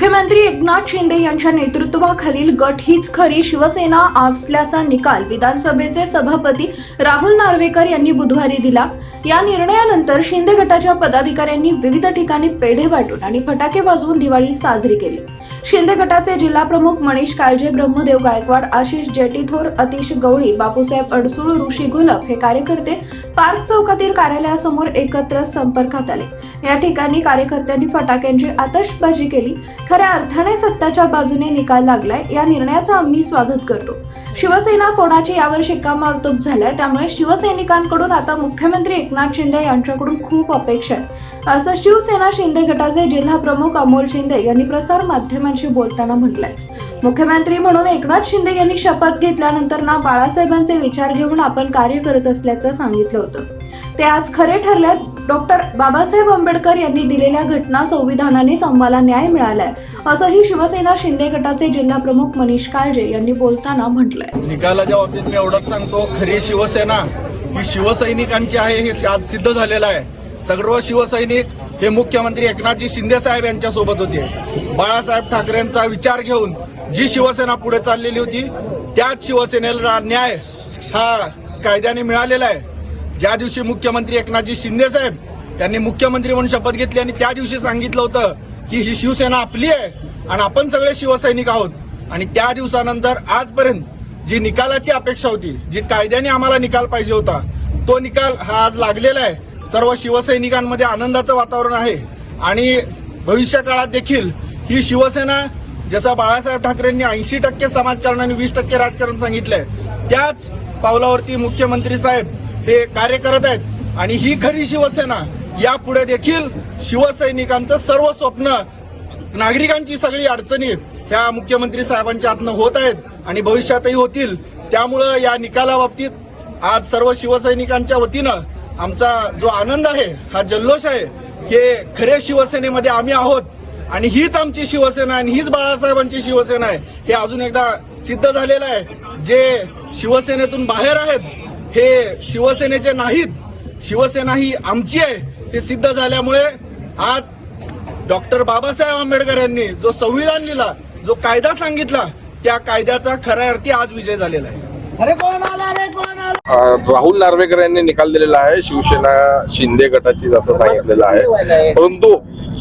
मुख्यमंत्री एकनाथ शिंदे यांच्या नेतृत्वाखालील गट हीच खरी शिवसेना असल्याचा निकाल विधानसभेचे सभापती राहुल नार्वेकर यांनी बुधवारी दिला. या निर्णयानंतर शिंदे गटाच्या पदाधिकाऱ्यांनी विविध ठिकाणी पेढे वाटून आणि फटाके वाजवून दिवाळी साजरी केली. शिंदे गटाचे जिल्हा प्रमुख मनीष काळजे ब्रह्मदेव गायकवाड आशिष जेटीथोर अतिश गवळी बापूसाहेब अडसूळ ऋषी घोलप हे कार्यकर्ते पार्क चौकातील कार्यालयासमोर एकत्र संपर्कात आले. या ठिकाणी कार्यकर्त्यांनी फटाक्यांची आतषबाजी केली. खऱ्या अर्थाने सत्ताच्या बाजूने निकाल लागलाय या निर्णयाचं आम्ही स्वागत करतो. शिवसेना कोणाची यावर शिक्कामोर्तब झालाय त्यामुळे शिवसैनिकांकडून आता मुख्यमंत्री एकनाथ शिंदे यांच्याकडून खूप अपेक्षा आहेत असं शिवसेना शिंदे गटाचे जिल्हा प्रमुख अमोल शिंदे यांनी प्रसार माध्यमांशी बोलताना म्हटलंय. मुख्यमंत्री म्हणून एकनाथ शिंदे यांनी शपथ घेतल्यानंतर ना बाळासाहेबांचे विचार घेऊन आपण कार्य करत असल्याचं सांगितलं होतं. ते आज खरे ठरल्यात. डॉक्टर बाबासाहेब आंबेडकर यांनी दिलेल्या घटना संविधानानेच आम्हाला न्याय मिळालाय. असंही शिवसेना शिंदे गटाचे जिल्हा प्रमुख मनीष काळजे यांनी बोलताना म्हटलंय. निकालाच्या बाबतीत मी एवढंच सांगतो खरी शिवसेना ही शिवसैनिकांची आहे हे आज सिद्ध झालेलं आहे. सर्व शिवसैनिक हे मुख्यमंत्री एकनाथजी शिंदे साहेब यांच्या सोबत होते. बाळासाहेब ठाकरेंचा विचार घेऊन जी शिवसेना पुढे चाललेली होती त्याच शिवसेनेला न्याय हा कायद्याने मिळालेला आहे. ज्या दिवशी मुख्यमंत्री एकनाथजी शिंदे साहेब यांनी मुख्यमंत्री म्हणून शपथ घेतली आणि त्या दिवशी सांगितलं होतं की ही शिवसेना आपली आहे आणि आपण सगळे शिवसैनिक आहोत. आणि त्या दिवसानंतर आजपर्यंत जी निकालाची अपेक्षा होती जी कायद्याने आम्हाला निकाल पाहिजे होता तो निकाल हा आज लागलेला आहे. सर्व शिवसैनिकांमध्ये आनंदाचं वातावरण आहे. आणि भविष्य काळात देखील ही शिवसेना जसं बाळासाहेब ठाकरेंनी ऐंशी टक्के समाजकारण आणि वीस टक्के राजकारण सांगितलंय त्याच पावलावरती मुख्यमंत्री साहेब हे कार्य करत आहेत. आणि ही खरी शिवसेना यापुढे देखील शिवसैनिकांचं सर्व स्वप्न नागरिकांची सगळी अडचणी ह्या मुख्यमंत्री साहेबांच्या हातनं होत आहेत आणि भविष्यातही होतील. त्यामुळं या निकालाबाबतीत आज सर्व शिवसैनिकांच्या वतीनं आमचा जो आनंद आहे हा जल्लोष आहे हे खरे शिवसेनेमध्ये आम्ही आहोत. आणि हीच आमची शिवसेना आणि हीच बाळासाहेबांची शिवसेना आहे. हे अजून एकदा सिद्ध झालेलं आहे. जे शिवसेनेतून बाहेर आहेत हे शिवसेनेचे नाहीत. शिवसेना ही आमची आहे. हे सिद्ध झाल्यामुळे आज डॉक्टर बाबासाहेब आंबेडकर यांनी जो संविधान लिहिला जो कायदा सांगितला त्या कायद्याचा खऱ्या अर्थी आज विजय झालेला आहे. राहुल नार्वेकर यांनी निकाल दिलेला आहे. शिवसेना शिंदे गटाची असं सांगितलेलं आहे. परंतु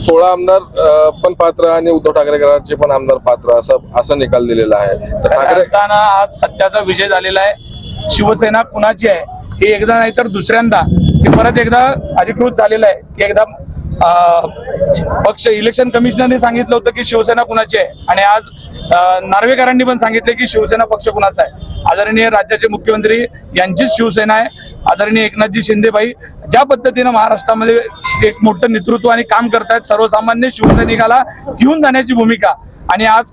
सोळा आमदार पण पात्र आणि उद्धव ठाकरे गटाचे पण आमदार पात्र असं असं निकाल दिलेला आहे. तर ठाकरे ठाकरे आज सत्याचा विजय झालेला आहे. शिवसेना कुणाची आहे हे एकदा नाही तर दुसऱ्यांदा. हे परत एकदा अधिकृत झालेलं आहे. की एकदा पक्ष इलेक्शन कमिशनरने सांगितलं होतं की शिवसेना कुणाची आहे. आणि आज नार्वेकरांनी पण सांगितले की शिवसेना पक्ष कुणाचा आहे. आदरणीय राज्याचे मुख्यमंत्री यांचीच शिवसेना आहे. आदरणीय एकनाथजी शिंदेबाई ज्या पद्धतीनं महाराष्ट्रामध्ये एक मोठं नेतृत्व आणि काम करतायत सर्वसामान्य शिवसैनिकाला घेऊन जाण्याची भूमिका. आणि आज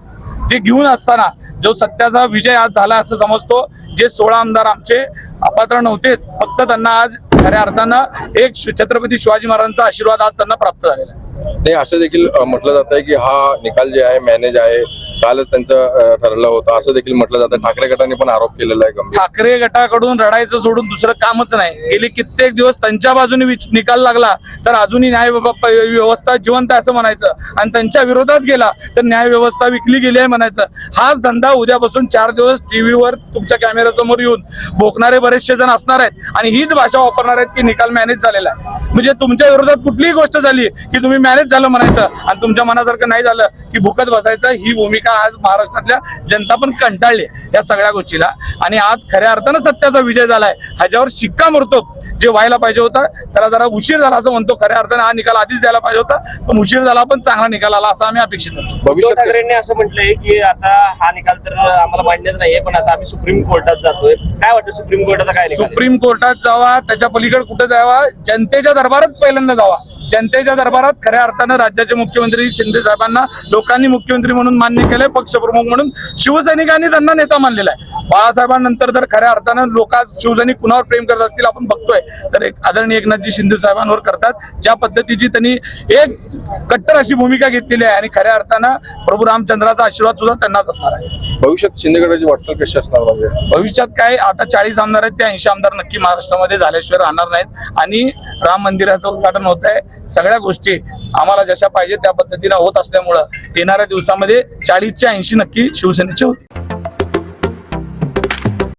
जे घेऊन असताना जो सत्याचा विजय आज झाला असं समजतो जे सोळा आमदार आमचे अपात्र नव्हतेच फक्त त्यांना आज खऱ्या अर्थानं एक छत्रपती शिवाजी महाराजांचा आशीर्वाद आज त्यांना प्राप्त झालेला आहे. नाही असं देखील म्हटलं जात आहे की हा निकाल जे आहे मॅनेज आहे कालच त्यांचं ठरलं होतं. असं देखील म्हटलं जातं. ठाकरे गटाने पण आरोप केलेला आहे ठाकरे गटाकडून रडायचं सोडून दुसरं कामच नाही. गेले कित्येक दिवस त्यांच्या बाजूने निकाल लागला तर अजूनही न्याय व्यवस्था जिवंत असं म्हणायचं. आणि त्यांच्या विरोधात गेला तर न्याय व्यवस्था विकली गेली आहे म्हणायचं. हाच धंदा उद्यापासून चार दिवस टीव्हीवर तुमच्या कॅमेऱ्यासमोर येऊन भोकणारे बरेचसे जण असणार आहेत. आणि हीच भाषा वापरणार आहेत की निकाल मॅनेज झालेला आहे. म्हणजे तुमच्या विरोधात कुठलीही गोष्ट झाली की तुम्ही मॅनेज झालं म्हणायचं. आणि तुमच्या मनासारखं नाही झालं की भुकत बसायचं ही भूमिका आज महाराष्ट्रातल्या जनता पण कंटाळली या सगळ्या गोष्टीला. आणि आज खऱ्या अर्थानं सत्याचा विजय झालाय. ह्याच्यावर शिक्कामोर्तब जे व्हायला पाहिजे होता त्याला जरा उशीर झाला असं म्हणतो. खऱ्या अर्थाने हा निकाल आधीच द्यायला पाहिजे होता. पण उशीर झाला पण चांगला निकाल आला असं आम्ही अपेक्षित उद्धव ठाकरेंनी असं म्हटलंय की आता हा निकाल तर आम्हाला मान्यच नाहीये पण आता आम्ही सुप्रीम कोर्टात जातोय. काय वाटतं सुप्रीम कोर्टाचा काय? सुप्रीम कोर्टात जावा त्याच्या पलीकडे कुठे जावा? जनतेच्या दरबारात पहिल्यांदा जावा. जनतेच्या दरबारात खऱ्या अर्थानं राज्याचे मुख्यमंत्री शिंदे साहेबांना लोकांनी मुख्यमंत्री म्हणून मान्य केलंय पक्षप्रमुख म्हणून. शिवसैनिकांनी त्यांना नेता मानलेला आहे. बाळासाहेबांनंतर जर खऱ्या अर्थानं लोक शिवसैनिक कुणावर प्रेम करत असतील आपण बघतोय. तर एक आदरणीय एकनाथजी शिंदे साहेबांवर करतात. ज्या पद्धतीची त्यांनी एक कट्टर अशी भूमिका घेतलेली आहे आणि खऱ्या अर्थानं प्रभू रामचंद्राचा आशीर्वाद सुद्धा त्यांनाच असणार आहे. भविष्यात शिंदे गटाची वाटचाल कशी असणार म्हणजे? भविष्यात काय आता चाळीस आमदार आहेत ते ऐंशी आमदार नक्की महाराष्ट्रामध्ये झाल्याशिवाय राहणार नाहीत. आणि राम मंदिराचं उद्घाटन होत आहे सगळ्या गोष्टी आम्हाला जशा पाहिजे त्या पद्धतीनं होत असल्यामुळं येणाऱ्या दिवसामध्ये चाळीसच्या ऐंशी नक्की शिवसेनेचे होते